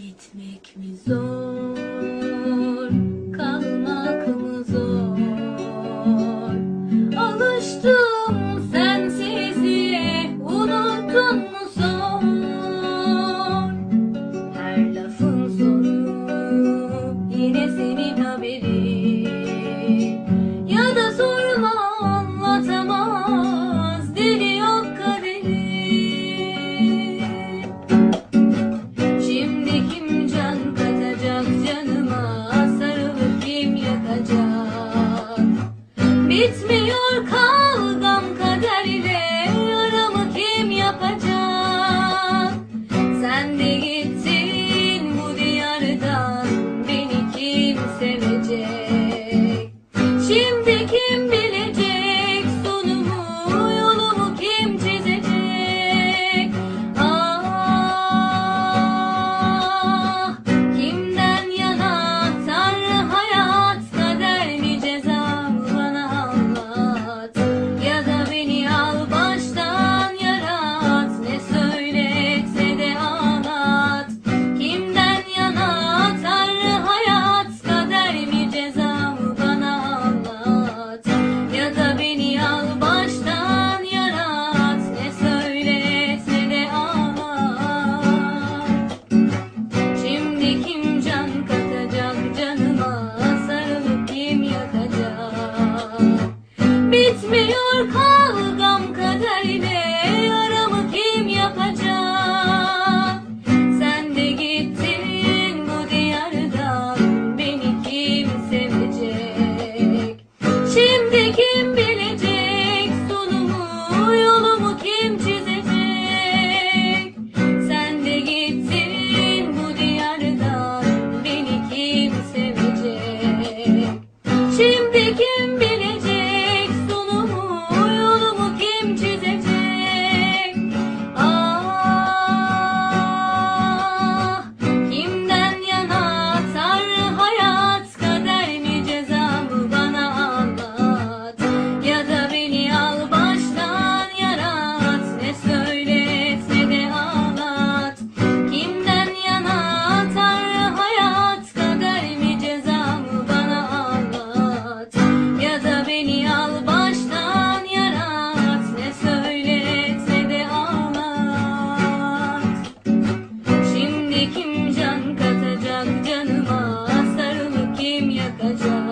Gitmek mi zor? Bitmiyor kavgam kaderle Yaramı kim yapacak? Sen de gittin bu diyardan Beni kim sevecek? Şimdi kim 喝酒